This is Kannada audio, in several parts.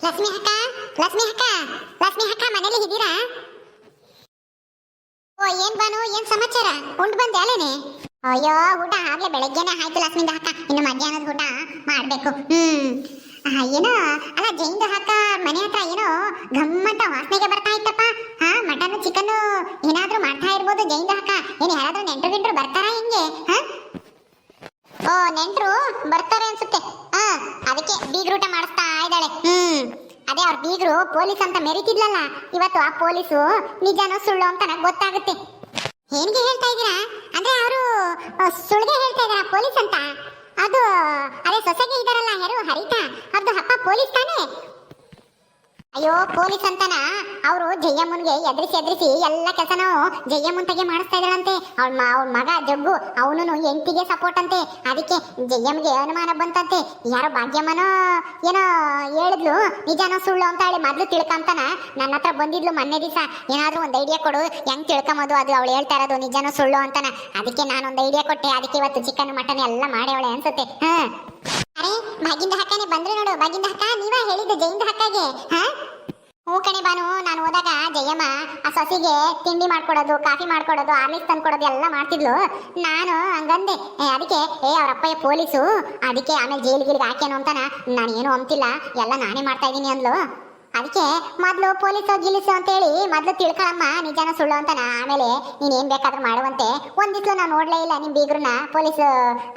ಲಕ್ಷ್ಮಿ ಅಕ್ಕ ಲಕ್ಷ್ಮಿ ಅಕ್ಕ ಲಕ್ಷ್ಮಿ ಅಕ್ಕ, ಮನೇಲಿ ಇದ್ದೀರಾ? ಓ, ಏನ್ ಬಾನು ಏನ್ ಸಮಾಚಾರ? ಉಂಡ್ ಬಂದೆ ಅಲ್ಲೇನೆ? ಅಯ್ಯೋ, ಊಟ ಆಗ್ಲೇ ಬೆಳಗ್ಗೆನೆ ಆಯ್ತು ಲಕ್ಷ್ಮಿಂದ ಅಕ್ಕ. ಇನ್ನು ಮಧ್ಯಾಹ್ನದ ಊಟ ಮಾಡ್ಬೇಕು. ಹ್ಮ್. ಏನೋ, ಅಲ್ಲ ಜೈನ್ದ ಅಕ್ಕ ಮನೆ ಹತ್ರ ಏನೋ ಗಮ್ಮಂತ ವಾಸನೆಗೆ ಬರ್ತಾ ಇತ್ತಪ್ಪ. ಹಾ ಮಟನ್ ಚಿಕನ್ ಏನಾದ್ರೂ ಮಾಡ್ತಾ ಇರ್ಬೋದು ಜೈನ್ದ ಅಕ್ಕ. ಏನು ಯಾರಾದ್ರೂ ನೆಂಟ್ರು ಗಿಂಟ್ರು ಬರ್ತಾರಾ ಹಿಂಗೆ? ಹಾ? ಓ, ನೆಂಟ್ರು ಬರ್ತಾರೆ ಅನ್ಸುತ್ತೆ. ಹಾ, ಅದಕ್ಕೆ ಬೀಗ್ರೂಟ ಮಾಡಿಸ್ತಾ ಇದ್ದಾಳೆ ಹ್ಮ್. ಅದೇ ಅವ್ರ ಬೀಗರು ಪೊಲೀಸ್ ಅಂತ ಮೆರಿತಿದ್ಲಲ್ಲ, ಇವತ್ತು ಆ ಪೊಲೀಸು ನಿಜಾನೋ ಸುಳ್ಳು ಅಂತ ನನಗೆ ಗೊತ್ತಾಗುತ್ತೆ. ಏನ್ಗೆ ಹೇಳ್ತಾ ಇದ್ದೀರಾ? ಅಂದ್ರೆ ಅವರು ಸುಳ್ಳಿಗೆ ಹೇಳ್ತಾ ಇದಾರ ಪೊಲೀಸ್ ಅಂತ? ಅದು, ಅದೇ ಸೊಸೆಗೆ ಇದಾರಲ್ಲ ಯಾರು? ಹರಿತಾ? ಅವ್ರದ್ದು ಅಪ್ಪ ಪೊಲೀಸ್ ತಾನೇ? ಅಯ್ಯೋ, ಪೊಲೀಸ್ ಅಂತನ? ಅವರು ಜಯ್ಯಮ್ಮನ್ಗೆ ಎದುರಿಸಿ ಎದುರಿಸಿ ಎಲ್ಲ ಕೆಲಸನೂ ತಗೆ ಮಾಡಿಸ್ತಾ ಇದ್ದಾಳಂತೆ. ಅವಳ ಅವಳ ಮಗ ಜಗ್ಗು ಅವನು ಎಂಟಿಗೆ ಸಪೋರ್ಟ್ ಅಂತೆ. ಅದಕ್ಕೆ ಜಯ್ಯಮ್ಗೆ ಅನುಮಾನ ಬಂತಂತೆ. ಯಾರೋ ಭಾಗ್ಯಮ್ಮನೋ ಏನೋ ಹೇಳಿದ್ಲು. ನಿಜನೋ ಸುಳ್ಳು ಅಂತ ಹೇಳಿ ಮೊದ್ಲು ತಿಳ್ಕೊಂತಾನ. ನನ್ನ ಹತ್ರ ಬಂದಿದ್ಲು ಮೊನ್ನೆ ದಿವಸ. ಏನಾದ್ರೂ ಒಂದು ಐಡಿಯಾ ಕೊಡು. ಹೆಂಗ್ ತಿಳ್ಕೊಂಬೋದು ಅದು ಅವಳು ಹೇಳ್ತಾ ಇರೋದು ನಿಜನೋ ಸುಳ್ಳು ಅಂತಾನ. ಅದಕ್ಕೆ ನಾನು ಒಂದು ಐಡಿಯಾ ಕೊಟ್ಟೆ. ಅದಕ್ಕೆ ಇವತ್ತು ಚಿಕನ್ ಮಟನ್ ಎಲ್ಲ ಮಾಡೇವಳೆ ಅನ್ಸುತ್ತೆ. ಹಾ ಅರೆ ಭಾಗಿಂದ ಹಕ್ಕನೆ ಬಂದ್ರೆ ನೋಡು. ಭಾಗಿಂದ ಹಕ್ಕ, ನೀವ ಹೇಳಿದ್ದು ಜೈಂದ ಹಕ್ಕಗೆ, ಹಾ? ಕಣೆ ಬಾನು ನಾನು ಹೋದಾಗ ಜಯಮ್ಮ ಆ ಸಸಿಗೆ ತಿಂಡಿ ಮಾಡ್ಕೊಡೋದು, ಕಾಫಿ ಮಾಡ್ಕೊಡೋದು ಆರ್ಲಿಸ್ ತಂದ್ಕೊಡೋದು ಎಲ್ಲ ಮಾಡ್ತಿದ್ಲು. ನಾನು ಹಂಗಂದೆ. ಅದಕ್ಕೆ, ಏ ಅವರಪ್ಪಯ್ಯ ಪೊಲೀಸು, ಅದಕ್ಕೆ ಆಮೇಲೆ ಜೈಲಿಗೆ ಹಾಕ್ಯನು ಅಂತಾನ ನಾನು ಏನು ಅಂತಿಲ್ಲ ಎಲ್ಲ ನಾನೇ ಮಾಡ್ತಾ ಇದ್ದೀನಿ ಅಂದ್ಲು. ಅದಕ್ಕೆ ಮೊದ್ಲು ಪೊಲೀಸು ಅಂತ ಅಂತೇಳಿ ಮೊದಲು ತಿಳ್ಕೊಳಮ್ಮ, ನಿಜಾನ ಸುಳ್ಳು ಅಂತಾನ. ಆಮೇಲೆ ನೀನ್ ಏನ್ ಬೇಕಾದ್ರೂ ಮಾಡುವಂತೆ. ಒಂದಿತ್ತು ನಾವು ನೋಡಲೇ ಇಲ್ಲ ನಿಮ್ಮ ಬೀಗ್ರನ್ನ. ಪೊಲೀಸ್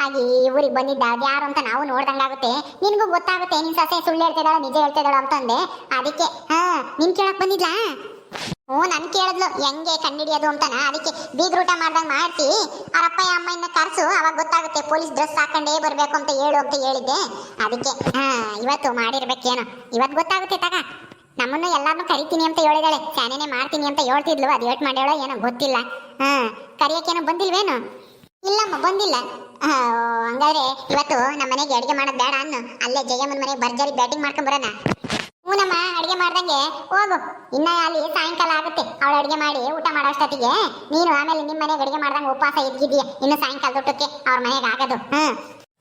ಆಗಿ ಊರಿಗೆ ಬಂದಿದ್ದ ಅದು ಯಾರು ಅಂತ ನಾವು ನೋಡ್ದಂಗಾಗುತ್ತೆ. ನಿನಗೂ ಗೊತ್ತಾಗುತ್ತೆ, ನಿನ್ ಸೊಸೆ ಸುಳ್ಳು ಹೇಳ್ತಿದ್ದಾಳೆ, ನಿಜ ಹೇಳ್ತಿದ್ದಾಳೆ ಅಂತಂದೆ. ಅದಕ್ಕೆ, ಹಾ, ನಿನ್ ಕೇಳಕ್ ಬಂದಿದ್ಲಾ? ಹ್ಞೂ, ನನ್ ಕೇಳಿದ್ಲು. ಹೆಂಗೆ ಕಂಡಿಡಿಯೋದು ಅಂತಾನ? ಅದಕ್ಕೆ ಬೀಗ್ರೂಟ ಮಾಡ್ದಂಗ್ ಮಾಡ್ತಿ. ಅವ್ರ ಅಪ್ಪ ಅಮ್ಮನ್ನ ಕರ್ಸು ಅವಾಗ ಗೊತ್ತಾಗುತ್ತೆ ಪೊಲೀಸ್ ಡ್ರೆಸ್ ಹಾಕೊಂಡೇ ಬರ್ಬೇಕು ಅಂತ ಹೇಳು ಅಂತ ಹೇಳಿದ್ದೆ. ಅದಕ್ಕೆ ಇವತ್ತು ಮಾಡಿರ್ಬೇಕೇನೋ. ಇವತ್ತು ಗೊತ್ತಾಗುತ್ತೆ ತಗ. ನಮ್ಮನ್ನು ಎಲ್ಲಾರನ್ನೂ ಕರಿತೀನಿ ಅಂತ ಹೇಳಿದಾಳೆ. ಸ್ಯಾನೇನೆ ಮಾಡ್ತೀನಿ ಅಂತ ಹೇಳ್ತಿದ್ಲು. ಅದು ಏಟ್ ಮಾಡ್ಯಾಳೋ ಏನೋ ಗೊತ್ತಿಲ್ಲ. ಹಾ, ಕರಿಯಕ್ಕೇನೋ ಬಂದಿಲ್ವೇನು? ಇಲ್ಲಮ್ಮ, ಬಂದಿಲ್ಲ. ಹಂಗಾದ್ರೆ ಇವತ್ತು ನಮ್ಮ ಮನೆಗೆ ಅಡಿಗೆ ಮಾಡೋದು ಬೇಡ ಅನ್ನು. ಅಲ್ಲೇ ಜಯಮ್ಮನ ಮನೆಗೆ ಭರ್ಜರಿ ಬ್ಯಾಟಿಂಗ್ ಮಾಡ್ಕೊಂಡ್ ಬರೋಣ. ಹ್ಞೂನಮ್ಮ ಅಡಿಗೆ ಮಾಡ್ದಂಗೆ ಹೋಗು. ಇನ್ನ ಅಲ್ಲಿ ಸಾಯಂಕಾಲ ಆಗುತ್ತೆ. ಅವಳು ಅಡಿಗೆ ಮಾಡಿ ಊಟ ಮಾಡೋ ಅಷ್ಟೊತ್ತಿಗೆ ನೀನು ಆಮೇಲೆ ನಿಮ್ಮ ಮನೆಗೆ ಅಡಿಗೆ ಮಾಡ್ದಂಗೆ ಉಪವಾಸ ಇದ್ದಿದ್ದೀಯ ಇನ್ನು ಸಾಯಂಕಾಲ ಊಟಕ್ಕೆ ಅವ್ರ ಮನೆಗೆ ಆಗೋದು. ಹ್ಮ್.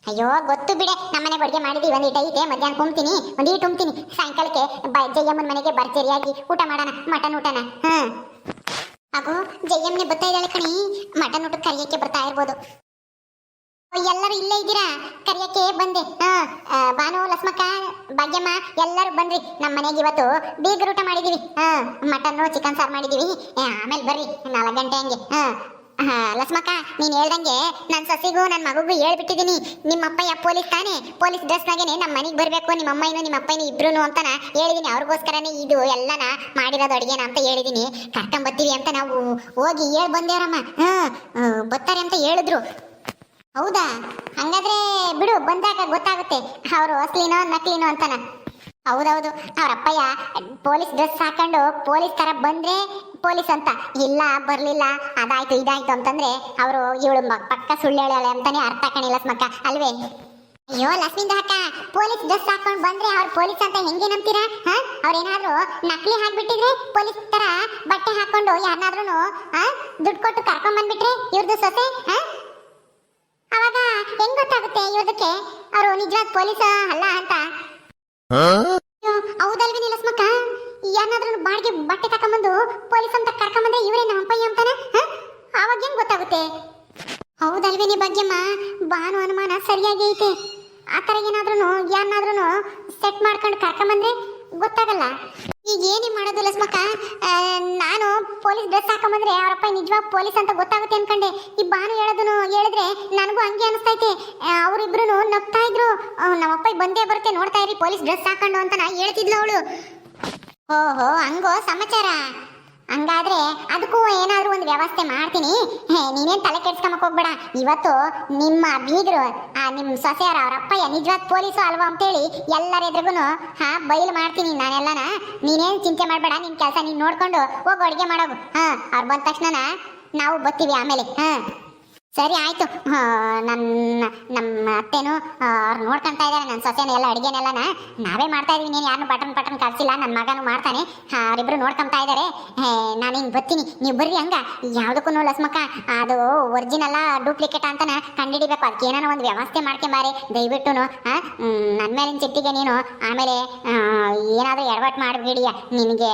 ಅಯ್ಯೋ, ಗೊತ್ತು ಬಿಡೆ. ನಮ್ಮ ಮನೆಗೆ ಅಡಿಗೆ ಮಾಡಿದ್ವಿ. ಒಂದು ಇಟ್ಟ ಐತೆ ಮಧ್ಯಾಹ್ನ ಕುಂತೀನಿ ಒಂದು ಇಟ್ಟು ಉಂಬ್ತೀನಿ. ಸಾಯಂಕಾಲಕ್ಕೆ ಬ ಜಯಮ್ಮನ ಮನೆಗೆ ಭರ್ಜರಿಯಾಗಿ ಊಟ ಮಾಡೋಣ, ಮಟನ್ ಊಟನ. ಹ್ಮ್. ಹಾಗೂ ಜಯಮ್ಮನೆ ಬರ್ತಾ ಇದ್ದಾಳೆ ಕಣಿ. ಮಟನ್ ಊಟಕ್ಕೆ ಕರಿಯಕ್ಕೆ ಬರ್ತಾ ಇರ್ಬೋದು. ಎಲ್ಲರೂ ಇಲ್ಲೇ ಇದ್ದೀರಾ? ಕರಿಯಕ್ಕೆ ಬಂದೆ. ಹಾ ಆ, ಭಾನು ಲಕ್ಷ್ಮಕ್ಕ ಭಾಗ್ಯಮ್ಮ ಎಲ್ಲರೂ ಬನ್ರಿ ನಮ್ಮ ಮನೆಗೆ ಇವತ್ತು ಬೀಗರ ಊಟ ಮಾಡಿದೀವಿ. ಹಾ ಮಟನ್ನು ಚಿಕನ್ ಸಾರು ಮಾಡಿದೀವಿ. ಆಮೇಲೆ ಬರ್ರಿ ನಾಲ್ಕು ಗಂಟೆ ಹಂಗೆ. ಹಾ ಹಾ ಲಕ್ಷ್ಮಕ್ಕ ನೀನ್ ಹೇಳ್ದಂಗೆ ನನ್ನ ಸಸಿಗೂ ನನ್ನ ಮಗುಗೂ ಹೇಳ್ಬಿಟ್ಟಿದೀನಿ ನಿಮ್ಮಪ್ಪಯ್ಯ ಪೊಲೀಸ್ ತಾನೆ. ಪೊಲೀಸ್ ಡ್ರೆಸ್ನಾಗೇನೆ ನಮ್ಮ ಮನೆಗೆ ಬರಬೇಕು ನಿಮ್ಮ ಅಮ್ಮಯ್ಯನು ನಿಮ್ಮ ಅಪ್ಪಯ್ಯನು ಇಬ್ರು ಅಂತಾನ ಹೇಳಿದೀನಿ. ಅವ್ರಿಗೋಸ್ಕರನೇ ಇದು ಎಲ್ಲನ ಮಾಡಿರೋದು ಅಡಿಗೆನ ಅಂತ ಹೇಳಿದೀನಿ. ಕರ್ಕೊಂಬತ್ತೀವಿ ಅಂತ ನಾವು ಹೋಗಿ ಹೇಳ್ ಬಂದೇವ್ರಮ್ಮ. ಹಾ ಆ, ಬರ್ತಾರೆ ಅಂತ ಹೇಳಿದ್ರು. ಹೌದಾ? ಹಂಗಾದ್ರೆ ಬಿಡು, ಬಂದಾಗ ಗೊತ್ತಾಗುತ್ತೆ. ಅವರು ಅಸ್ಲಿನೋ ನಕಲಿನೋ ಅಂತಾನ. ಹೌದೌದು. ಅವ್ರ ಅಪ್ಪಯ್ಯ, ಪೊಲೀಸ್ ಡ್ರೆಸ್ ಹಾಕೊಂಡು ಪೊಲೀಸ್ ತರ ಬಂದ್ರೆ ಪೊಲೀಸ್ ಅಂತ. ಇಲ್ಲ, ಬರ್ಲಿಲ್ಲ, ಅದಾಯ್ತು, ಇದಾಯ್ತು ಅಂತಂದ್ರೆ ಅವರು ಇವಳು ಪಕ್ಕ ಸುಳ್ಳು ಅಂತಾನೆ ಅರ್ಥ ಕಣಿಲ್ಲ ಸ್ಮಕ್ಕ ಅಲ್ವೇ? ಅಯ್ಯೋ, ಲಕ್ಷ್ಮಿಂದ ಅಕ್ಕ, ಪೊಲೀಸ್ ಡ್ರೆಸ್ ಹಾಕೊಂಡು ಬಂದ್ರೆ ಅವ್ರು ಪೊಲೀಸ್ ಅಂತ ಹೆಂಗೆ ನಂಬ್ತೀರಾ? ಹಾ? ಅವ್ರೇನಾದ್ರೂ ನಕಲಿ ಹಾಕ್ಬಿಟ್ಟಿದ್ರೆ ಪೊಲೀಸ್ ತರ ಬಟ್ಟೆ ಹಾಕೊಂಡು ಯಾರನ್ನಾದ್ರೂ ದುಡ್ಡು ಕೊಟ್ಟು ಕರ್ಕೊಂಡ್ ಬಂದ್ಬಿಟ್ರೆ ಇವ್ರದ್ದು ಸೊಸೆ, ಹಾ? ಅವಾಗ ಹೆಂಗ್ ಗೊತ್ತಾಗುತ್ತೆ ಇವ್ರದಕ್ಕೆ? ಅವರು ನಿಜವಾದ ಪೊಲೀಸ್ ಅಲ್ಲ ಅಂತ? ಹೌದಲ್ವಿ ಲಕ್ಷ್ಮಕ್ಕ ಯಾರನ್ನಾದ್ರೂ ಬಾಡಿಗೆ ಬಟ್ಟೆ ತಕೊಂಬಂದು ಪೊಲೀಸ್ ಅಂತ ಕರ್ಕೊಂಬಂದ್ರೆ ಇವರೇ ನಮ್ಮಪ್ಪಯ್ಯ ಅಂತಾನೆ? ಅವಾಗ ಹೆಂಗ್ ಗೊತ್ತಾಗುತ್ತೆ? ಹೌದಲ್ವೇನಿ ಭಾಗ್ಯಮ್ಮ ಭಾನು ಅನುಮಾನ ಸರಿಯಾಗಿ ಐತೆ. ಆ ತರ ಏನಾದ್ರೂ ಯಾರನ್ನಾದ್ರೂ ಸೆಟ್ ಮಾಡ್ಕೊಂಡು ಕರ್ಕೊಂಬಂದ್ರೆ ಗೊತ್ತಾಗಲ್ಲ. ಈಗ ಏನೇ ಮಾಡೋದು ಲಸ್ಮಕ್ಕ? ಪೊಲೀಸ್ ಡ್ರೆಸ್ ಹಾಕೊಂಬಂದ್ರೆ ಅವರಪ್ಪ ನಿಜವಾಗ ಪೊಲೀಸ್ ಅಂತ ಗೊತ್ತಾಗುತ್ತೆ ಅನ್ಕೊಂಡೆ. ಈ ಬಾನು ಹೇಳೋದನ್ನು ಹೇಳಿದ್ರೆ ನನಗೂ ಹಂಗೆ ಅನಿಸ್ತೈತೆ. ಅವರಿಬ್ರು ನಗ್ತಾ ಇದ್ರು. ನಮ್ಮಪ್ಪ ಬಂದೇ ಬರುತ್ತೆ, ನೋಡ್ತಾ ಇರಿ, ಪೊಲೀಸ್ ಡ್ರೆಸ್ ಹಾಕೊಂಡು ಅಂತ ನಾ ಹೇಳ್ತಿದ್ಲು ಅವಳು. ಓಹೋ, ಹಂಗೋ, ಸಮಾಚಾರ. ಹಂಗಾದ್ರೆ ಅದಕ್ಕೂ ಏನಾದ್ರೂ ಒಂದು ವ್ಯವಸ್ಥೆ ಮಾಡ್ತೀನಿ. ನೀನೇನ್ ತಲೆ ಕೆಡ್ಸ್ಕೊಂಬಕ್ ಹೋಗ್ಬೇಡ. ಇವತ್ತು ನಿಮ್ಮ ಬೀಗರು, ಆ ನಿಮ್ಮ ಸೊಸೆಯರ ಅವ್ರ ಅಪ್ಪಯ್ಯ ನಿಜವಾದ ಪೊಲೀಸು ಅಲ್ವಾ ಅಂತೇಳಿ ಎಲ್ಲರ ಎದುರಿಗೂ ಹಾ ಬಯಲು ಮಾಡ್ತೀನಿ ನಾನೆಲ್ಲನ. ನೀನೇನ್ ಚಿಂತೆ ಮಾಡಬೇಡ, ನಿನ್ ಕೆಲಸ ನೀನ್ ನೋಡ್ಕೊಂಡು ಹೋಗು ಅಡುಗೆ ಮಾಡೋದು ಹಾ, ಅವ್ರು ಬಂದ ತಕ್ಷಣ ನಾವು ಬರ್ತೀವಿ ಆಮೇಲೆ. ಹಾ. ಸರಿ ಆಯ್ತು. ನನ್ನ ನಮ್ಮ ಅತ್ತೆನು ಅವ್ರು ನೋಡ್ಕೊಂತಾ ಇದ್ದಾರೆ ನನ್ನ ಸೊಸೆನ ಎಲ್ಲ ಅಡುಗೆನೆಲ್ಲನ ನಾವೇ ಮಾಡ್ತಾ ಇದೀವಿ. ನೀನು ಯಾರನ್ನು ಬಟನ್ ಬಟನ್ ಕಳ್ಸಿಲ್ಲ ನನ್ನ ಮಗನು ಮಾಡ್ತಾನೆ. ಅವರಿಬ್ಬರು ನೋಡ್ಕೊಂತಾ ಇದ್ದಾರೆ ನಾನು ಹಿಂಗೆ ಬರ್ತೀನಿ. ನೀವು ಬರ್ರಿ ಹಂಗ. ಯಾವುದಕ್ಕೂ ಲಸ್ಮಕ್ಕ ಅದು ಒರಿಜಿನಲ್ಲ ಡೂಪ್ಲಿಕೇಟ್ ಅಂತಾನ ಕಂಡಿಡಿಬೇಕು. ಅದಕ್ಕೆ ಏನಾರ ಒಂದು ವ್ಯವಸ್ಥೆ ಮಾಡ್ಕೊಂಬಾರಿ ದಯವಿಟ್ಟು ನನ್ನ ಮೇಲಿನ ಚಿಟ್ಟಿಗೆ ನೀನು ಆಮೇಲೆ ಏನಾದರೂ ಎಡವಟ್ಟು ಮಾಡಿಬಿಡಿಯ ನಿನಗೆ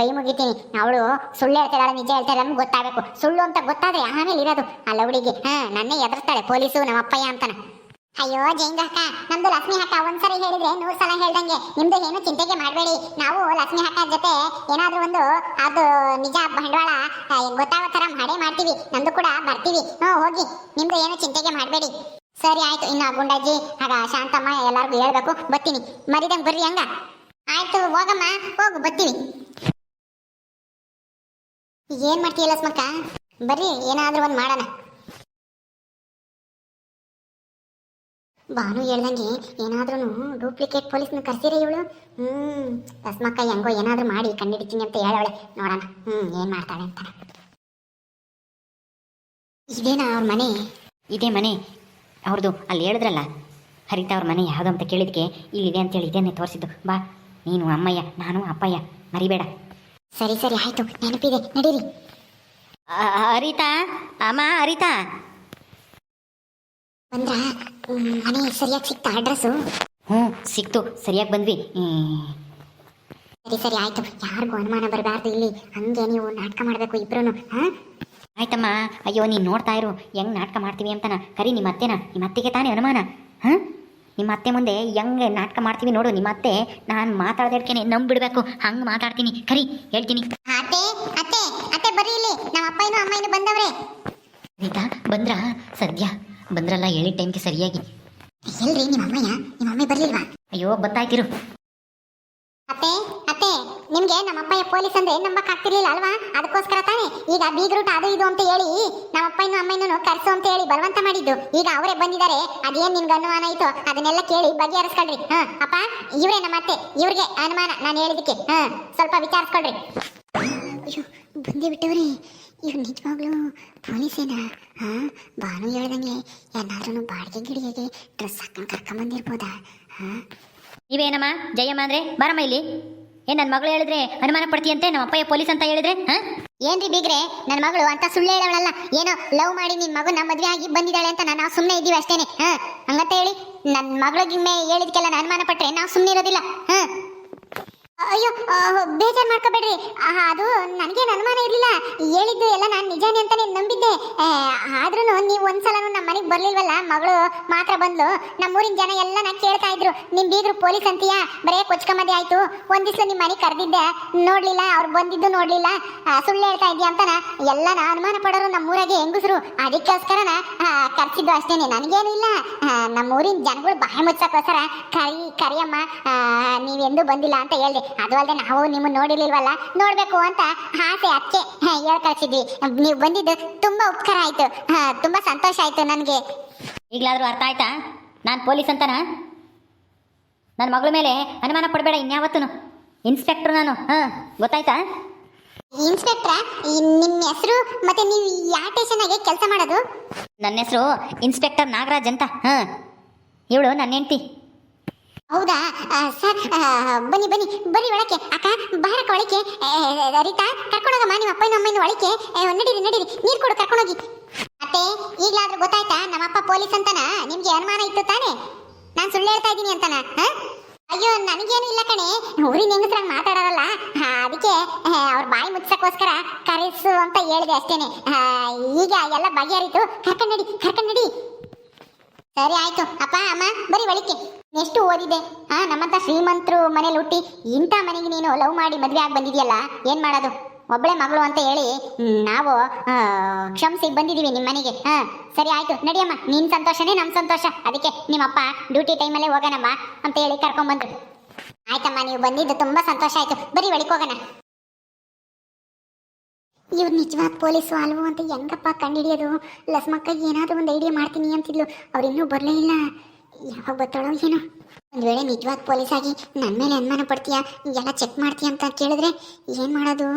ಕೈ ಮುಗಿತೀನಿ. ಅವಳು ಸುಳ್ಳು ಹೇಳ್ತಾಳೆ ನಿಜ ನಮ್ಗೆ ಗೊತ್ತಾಗಬೇಕು. ಸುಳ್ಳು ಅಂತ ಗೊತ್ತಾದ್ರೆ ಆಮೇಲೆ ಇರೋದು. ಆ ಹುಡುಗಿ, ಹಾ, ನನ್ನೇ ಎದುರ್ತಾಳೆ ಪೊಲೀಸು, ನಮ್ಮ ಅಪ್ಪಯ್ಯ ಅಂತಾನ. ಅಯ್ಯೋ, ಜೈಂಗ ಅಕ್ಕ ನಮ್ದು ಲಕ್ಷ್ಮಿ ಅಕ್ಕ ಒಂದ್ಸರಿ ಹೇಳಿದ್ರೆ ನೂರ್ ಸಲ ಹೇಳ್ದಂಗೆ. ನಿಮ್ದು ಏನು ಚಿಂತೆಗೆ ಮಾಡಬೇಡಿ. ನಾವು ಲಕ್ಷ್ಮಿ ಅಕ್ಕ ಜೊತೆ ಏನಾದ್ರೂ ಒಂದು ಅದು ನಿಜ ಬಂಡವಾಳ ಗೊತ್ತಾಗೋ ತರ ಮಾಡೇ ಮಾಡ್ತೀವಿ. ನಮ್ದು ಕೂಡ ಬರ್ತೀವಿ. ಹ್ಞೂ, ಹೋಗಿ. ನಿಮ್ದು ಏನು ಚಿಂತೆಗೆ ಮಾಡಬೇಡಿ. ಸರಿ, ಆಯ್ತು. ಇನ್ನು ಗುಂಡಾಜಿ ಆಗ ಶಾಂತಮ್ಮ ಎಲ್ಲಾರ್ಗು ಹೇಳ್ಬೇಕು. ಬರ್ತೀನಿ. ಮರಿದಂಗೆ ಬರ್ರಿ ಹಂಗ? ಆಯ್ತು, ಹೋಗಮ್ಮ. ಹೋಗು ಬರ್ತೀವಿ ಏನ್ ಮಾಡ್ತೀಯಲ್ಲ ಲಕ್ಷ್ಮಕ್ಕ ಬರ್ರಿ ಏನಾದ್ರೂ ಒಂದು ಮಾಡೋಣ. ಬಾನು ಹೇಳ್ದಂಗೆ ಏನಾದ್ರೂ ಡೂಪ್ಲಿಕೇಟ್ ಪೊಲೀಸ್ನ ಕರ್ಸಿರಿ ಇವಳು. ಹ್ಮ್ ಲಸ್ಮಕ್ಕ ಹೆಂಗೋ ಏನಾದ್ರೂ ಮಾಡಿ ಕಂಡಿಡಿತೀನಿ ಅಂತ ಹೇಳವಳೆ. ನೋಡೋಣ ಹ್ಮ್ ಏನ್ ಮಾಡ್ತಾಳೆ ಅಂತ. ಇದೇನಾ ಅವ್ರ ಮನೆ? ಇದೇ ಮನೆ. ಅವ್ರದ್ದು ಅಲ್ಲಿ ಹೇಳಿದ್ರಲ್ಲ ಹರಿತ ಅವ್ರ ಮನೆ ಯಾವುದು ಅಂತ ಕೇಳಿದ್ಕೆ ಇಲ್ಲಿದೆ ಅಂತೇಳಿ ಇದೇನೆ ತೋರಿಸಿದ್ದು. ಬಾ ನೀನು ಅಮ್ಮಯ್ಯ ನಾನು ಅಪ್ಪಯ್ಯ ಮರಿಬೇಡ. ಸರಿ ಸರಿ ಆಯ್ತು. ನೆನಪಿದೆ ನಡೀರಿ. ಹರಿತಾ ಅಮ್ಮ ಹರಿತಾ ಬಂದ್ರ? ಮನೆ ಸರಿಯಾಗಿ ಸಿಕ್ತಾ ಅಡ್ರೆಸ್ಸು? ಹ್ಞೂ ಸಿಕ್ತು. ಸರಿಯಾಗಿ ಬಂದ್ವಿ. ಸರಿ ಸರಿ ಆಯ್ತು. ಯಾರಿಗೂ ಅನುಮಾನ ಬರಬಾರ್ದು ಇಲ್ಲಿ. ಹಂಗೆ ನೀವು ನಾಟಕ ಮಾಡಬೇಕು ಇಬ್ರು ಹಾಂ? ಆಯ್ತಮ್ಮ. ಅಯ್ಯೋ ನೀನು ನೋಡ್ತಾ ಇರು. ಹೆಂಗೆ ನಾಟಕ ಮಾಡ್ತೀವಿ ಅಂತನ? ಕರಿ ನಿಮ್ಮ ಅತ್ತೆನ. ನಿಮ್ಮ ಅತ್ತೆಗೆ ತಾನೇ ಅನುಮಾನ ಹಾಂ? ನಿಮ್ಮ ಅತ್ತೆ ಮುಂದೆ ಹೆಂಗೆ ನಾಟಕ ಮಾಡ್ತೀವಿ ನೋಡು ನಿಮ್ಮ ಅತ್ತೆ. ನಾನು ಮಾತಾಡ್ದೇಡ್ಕೇನೆ ನಂಬಿಡ್ಬೇಕು. ಹಂಗೆ ಮಾತಾಡ್ತೀನಿ. ಕರಿ ಹೇಳ್ತೀನಿ ಅತ್ತೆ ಅತ್ತೆ ಅತ್ತೆ ಬರ್ರಿ ಇಲ್ಲಿ ನಮ್ಮ ಅಮ್ಮಾಯಿನೂ ಬಂದವ್ರೆ. ರೀತಾ ಬಂದ್ರ? ಸದ್ಯ? ಬಂದ್ರಲ್ಲ ಹೇಳಿದ ಟೈಮ್ಗೆ ಸರಿಯಾಗಿ. ಎಲ್ರಿ ನಿಮ್ಮ ಅಮ್ಮಯ್ಯ? ನಿಮ್ಮ ಅಮ್ಮ ಬರ್ಲಿಲ್ವಾ? ಅಯ್ಯೋ ಗೊತ್ತಾಯ್ತಿರು ಅತ್ತೆ ಅತ್ತೆ ನಿಮ್ಗೆ ನಮ್ಮ ಅಪ್ಪಯ್ಯ ಪೊಲೀಸ್ ಅಂದ್ರೆ ನಂಬಕ್ ಆಗ್ತಿರ್ಲಿಲ್ಲ ಅಲ್ವಾ? ಅದಕ್ಕೋಸ್ಕರ ತಾನೇ. ಈಗ ಬೀಗ್ರೂಟ್ ಅದು ಇದು ಅಂತ ಹೇಳಿ ನಮ್ಮ ಅಪ್ಪಯ್ಯನು ಅಮ್ಮಯ್ಯನೂ ಕರ್ಸು ಅಂತ ಹೇಳಿ ಬಲವಂತ ಮಾಡಿದ್ದು. ಈಗ ಅವರೇ ಬಂದಿದ್ದಾರೆ. ಅದೇನ್ ನಿಮ್ಗೆ ಅನುಮಾನ ಆಯ್ತು? ಅದನ್ನೆಲ್ಲ ಕೇಳಿ ಬಗೆಹರಿಸ್ಕೊಳ್ರಿ. ಹಾ ಅಪ್ಪ ಇವ್ರೆ ನಮ್ಮ ಅತ್ತೆ. ಇವ್ರಿಗೆ ಅನುಮಾನ ನಾನು ಹೇಳಿದಕ್ಕೆ. ಹಾ ಸ್ವಲ್ಪ ವಿಚಾರಿಸ್ಕೊಳ್ರಿ. ಅಯ್ಯೋ ಬಂದೇ ಬಿಟ್ಟವ್ರಿ. ಇವ್ರು ನಿಜವಾಗ್ಲೂ ಪೊಲೀಸೇನಾ ಹಾ ಭಾನು ಹೇಳ್ದಂಗೆ ಏನಾದ್ರೂ ಬಾಡಿಗೆ ಗಿಡಿಗೆಗೆ ಡ್ರೆಸ್ ಹಾಕೊಂಡು ಕರ್ಕೊಂಬಂದಿರ್ಬೋದಾ ಹಾ ನೀವೇನಮ್ಮ? ಜಯಮ್ಮ ಅಂದ್ರೆ? ಬಾರಮ್ಮ ಇಲ್ಲಿ. ಏನ್ ನನ್ನ ಮಗಳು ಹೇಳಿದ್ರೆ ಅನುಮಾನ ಪಡ್ತೀಯಂತೆ? ನಮ್ಮ ಅಪ್ಪಯ್ಯ ಪೊಲೀಸ್ ಅಂತ ಹೇಳಿದ್ರೆ ಹಾ ಏನ್ರಿ ಬೀಗ್ರೆ? ನನ್ನ ಮಗಳು ಅಂತ ಸುಳ್ಳು ಹೇಳವಳಲ್ಲ. ಏನೋ ಲವ್ ಮಾಡಿ ನಿನ್ ಮಗು ನಮ್ಮ ಮದ್ವೆ ಆಗಿ ಬಂದಿದ್ದಾಳೆ ಅಂತ ನಾವು ಸುಮ್ಮನೆ ಇದ್ದೀವಿ ಅಷ್ಟೇನೆ ಹಾ ಹಂಗಂತ ಹೇಳಿ ನನ್ನ ಮಗಳಿಗೆ ಹೇಳಿದ್ಕೆಲ್ಲ ನಾನು ಅನುಮಾನ ಪಟ್ರೆ ನಾವು ಸುಮ್ಮನೆ ಇರೋದಿಲ್ಲ ಹಾ ಅಯ್ಯೋ ಬೇಜಾರ್ ಮಾಡ್ಕೋಬೇಡ್ರಿ. ಅದು ನನಗೇನು ಅನುಮಾನ ಇರಲಿಲ್ಲ. ಹೇಳಿದ್ದು ಎಲ್ಲ ನಾನು ನಿಜಾನೇ ಅಂತಾನೆ ನಂಬಿದ್ದೆ. ಆದ್ರೂ ನೀವು ಒಂದ್ಸಲನೂ ನಮ್ಮ ಮನೆಗೆ ಬರ್ಲಿಲ್ವಲ್ಲ? ಮಗಳು ಮಾತ್ರ ಬಂದ್ಲು. ನಮ್ಮೂರಿನ ಜನ ಎಲ್ಲ ನಾ ಕೇಳ್ತಾ ಇದ್ರು. ನಿಮ್ ಬೀಗರು ಪೊಲೀಸ್ ಅಂತೀಯಾ? ಬರೇ ಕೊಚ್ಕೊಂಬದೇ ಆಯ್ತು. ಒಂದ್ ದಿವ್ಸ ನಿಮ್ಮ ಮನೆಗೆ ಕರೆದಿದ್ದೆ. ನೋಡ್ಲಿಲ್ಲ, ಅವ್ರು ಬಂದಿದ್ದು ನೋಡ್ಲಿಲ್ಲ. ಸುಳ್ಳು ಹೇಳ್ತಾ ಇದೀಯ ಅಂತಾನ? ಎಲ್ಲ ನಾ ಅನುಮಾನ ಪಡೋರು ನಮ್ಮೂರಾಗೆ ಹೆಂಗಸರು. ಅದಕ್ಕೋಸ್ಕರನ ಕರ್ಸಿದ್ದು ಅಷ್ಟೇನೆ. ನನಗೇನು ಇಲ್ಲ. ನಮ್ಮೂರಿನ ಜನಗಳು ಬಾಯಿ ಮುಚ್ಚಕ್ಕೋಸ್ಕರ ಕರಿ, ಕರಿಯಮ್ಮ ನೀವೆಂದೂ ಬಂದಿಲ್ಲ ಅಂತ ಹೇಳ್ದೆ. ಅದು ಅಲ್ಲದೆ ನಾವು ನಿಮ್ಮನ್ನ ನೋಡಿರ್ಲಿಲ್ವಲ್ಲ? ನೋಡ್ಬೇಕು ಅಂತ ಆಸೆ ಅದಕ್ಕೆ ಹೇಳ್ ಕಳಿಸಿದ್ವಿ. ನೀವು ಬಂದಿದ್ದು ತುಂಬಾ ಉಪಕಾರ ಆಯ್ತು. ತುಂಬಾ ಸಂತೋಷ ಆಯ್ತು ನನಗೆ. ಈಗಲಾದ್ರೂ ಅರ್ಥ ಆಯ್ತಾ? ನಾನು ಪೊಲೀಸ್ ಅಂತಾನ? ನನ್ನ ಮಗಳ ಮೇಲೆ ಅನುಮಾನ ಪಡಬೇಡ ಇನ್ಯಾವತ್ತೂ ಇನ್ಸ್ಪೆಕ್ಟರ್ ನಾನು. ಹಾಂ ಗೊತ್ತಾಯ್ತಾ? ಇನ್ಸ್ಪೆಕ್ಟರ್? ನಿಮ್ಮ ಹೆಸರು ಮತ್ತೆ ನೀವು ಯಾವ ಸ್ಟೇಷನ್ನಾಗೆ ಕೆಲಸ ಮಾಡೋದು? ನನ್ನ ಹೆಸರು ಇನ್ಸ್ಪೆಕ್ಟರ್ ನಾಗರಾಜ್ ಅಂತ. ಹಾಂ ಇವಳು ನನ್ನ ಹೆಂಡ್ತಿ. ಹೌದಾ? ಸರ್ ಬನ್ನಿ ಬನ್ನಿ ಬನ್ನಿ ಒಳಕ್ಕೆ. ಅಕ್ಕ, ಬಾರಕ್ಕ ಒಳಕ್ಕೆ. ರೀತಾ ಕರ್ಕೊಂಡೋಗಮ್ಮ ನಿಮ್ಮ ಅಪ್ಪನ ಅಮ್ಮನ ಒಳಕ್ಕೆ. ನಡೀರಿ ನಡೀರಿ. ನೀರು ಕೊಡು ಕರ್ಕೊಂಡೋಗಿ ಅತ್ತೆ, ಈಗಲಾದ್ರೂ ಗೊತ್ತಾಯ್ತಾ? ನಮ್ಮಪ್ಪ ಪೊಲೀಸ್ ಅಂತನ? ನಿಮ್ಗೆ ಅನುಮಾನ ಇತ್ತು ತಾನೇ? ನಾನು ಸುಳ್ಳು ಹೇಳ್ತಾ ಇದ್ದೀನಿ ಅಂತನ? ಅಯ್ಯೋ, ನನಗೇನು ಇಲ್ಲ ಕಣೆ. ಊರಿನ ಹೆಂಗಸ್ರಾಗ ಮಾತಾಡೋರಲ್ಲ. ಅದಕ್ಕೆ ಅವ್ರ ಬಾಯಿ ಮುಚ್ಚಕ್ಕೋಸ್ಕರ ಕರೆಸು ಅಂತ ಹೇಳಿದೆ ಅಷ್ಟೇನೆ. ಈಗ ಎಲ್ಲ ಬಗೆಹರಿತು. ಕರ್ಕೊಂಡ್ ನಡಿ ನಡಿ. ಸರಿ, ಆಯ್ತು. ಅಪ್ಪ, ಅಮ್ಮ ಬರೀ ಒಳಿಕೆ ಎಷ್ಟು ಓದಿದೆ? ಹಾ, ನಮ್ಮಂತ ಶ್ರೀಮಂತರು ಮನೇಲಿ ಹುಟ್ಟಿ ಇಂಥ ಮನೆಗೆ ನೀನು ಲವ್ ಮಾಡಿ ಮದುವೆ ಆಗಿ ಬಂದಿದೆಯಲ್ಲ, ಏನ್ ಮಾಡೋದು? ಒಬ್ಬಳೆ ಮಗಳು ಅಂತ ಹೇಳಿ ನಾವು ಕ್ಷಮಿಸಿ ಬಂದಿದ್ದೀವಿ ನಿಮ್ಮ ಮನೆಗೆ. ಹಾ, ಸರಿ ಆಯ್ತು, ನಡಿಯಮ್ಮ, ನಿನ್ ಸಂತೋಷನೇ ನಮ್ ಸಂತೋಷ. ಅದಕ್ಕೆ ನಿಮ್ಮಪ್ಪ ಡ್ಯೂಟಿ ಟೈಮಲ್ಲೇ ಹೋಗೋಣಮ್ಮ ಅಂತ ಹೇಳಿ ಕರ್ಕೊಂಡ್ಬಂದ್ರು ಆಯ್ತಮ್ಮ, ನೀವು ಬಂದಿದ್ದು ತುಂಬಾ ಸಂತೋಷ ಆಯ್ತು. ಬರೀ ಒಳಗೆ ಹೋಗೋಣ. ಇವ್ರು ನಿಜವಾದ ಪೊಲೀಸು ಅಲ್ವೋ ಅಂತ ಹೆಂಗಪ್ಪ ಕಂಡಿಡಿಯೋದು? ಲಸ್ಮಕ್ಕ ಏನಾದರೂ ಒಂದು ಐಡಿಯಾ ಮಾಡ್ತೀನಿ ಅಂತಿದ್ಲು. ಅವ್ರು ಇನ್ನೂ ಬರಲೇ ಇಲ್ಲ. ಯಾವಾಗ ಬರ್ತಾಳೋ ಏನೋ. ಒಂದು ವೇಳೆ ನಿಜವಾದ ಪೊಲೀಸ್ ಆಗಿ ನನ್ನ ಮೇಲೆ ಅನುಮಾನ ಪಡ್ತೀಯಾ ಎಲ್ಲ ಚೆಕ್ ಮಾಡ್ತೀಯ ಅಂತ ಕೇಳಿದ್ರೆ ಏನು ಮಾಡೋದು?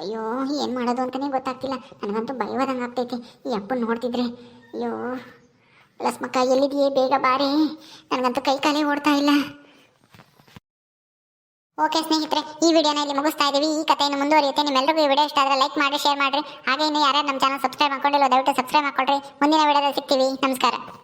ಅಯ್ಯೋ, ಏನು ಮಾಡೋದು ಅಂತಲೇ ಗೊತ್ತಾಗ್ತಿಲ್ಲ. ನನಗಂತೂ ಭಯವಾದಂಗೆ ಆಗ್ತೈತೆ. ಈ ಅಪ್ಪನ ನೋಡ್ತಿದ್ರೆ, ಅಯ್ಯೋ, ಲಸ್ಮಕ್ಕ, ಎಲ್ಲಿದೆಯೇ? ಬೇಗ ಬಾರೆ. ನನಗಂತೂ ಕೈ ಕಾಲೇ ಓಡ್ತಾ ಇಲ್ಲ. ಓಕೆ ಸ್ನೇಹಿತರೆ, ಈ ವಿಡಿಯೋನ ಇಲ್ಲಿ ಮುಗಿಸ್ತಾ ಇದ್ದೀವಿ ಈ ಕಥೆಯನ್ನು ಮುಂದುವರಿಯುತ್ತೆ. ನಿಮ್ಮೆಲ್ಲರಿಗೂ ಈ ವಿಡಿಯೋ ಇಷ್ಟ ಆದರೆ ಲೈಕ್ ಮಾಡಿ ಶೇರ್ ಮಾಡಿರಿ. ಹಾಗೆ ಇನ್ನು ಯಾರ್ಯಾರು ನಮ್ಮ ಚಾನಲ್ ಸಬ್ಸ್ಕ್ರೈಬ್ ಮಾಡ್ಕೊಂಡಿಲ್ಲ ದಯವಿಟ್ಟು ಸಬ್ಸ್ಕ್ರೈಬ್ ಮಾಡ್ಕೊಳ್ರಿ. ಮುಂದಿನ ವಿಡಿಯೋದಲ್ಲಿ ಸಿಗ್ತೀವಿ. ನಮಸ್ಕಾರ.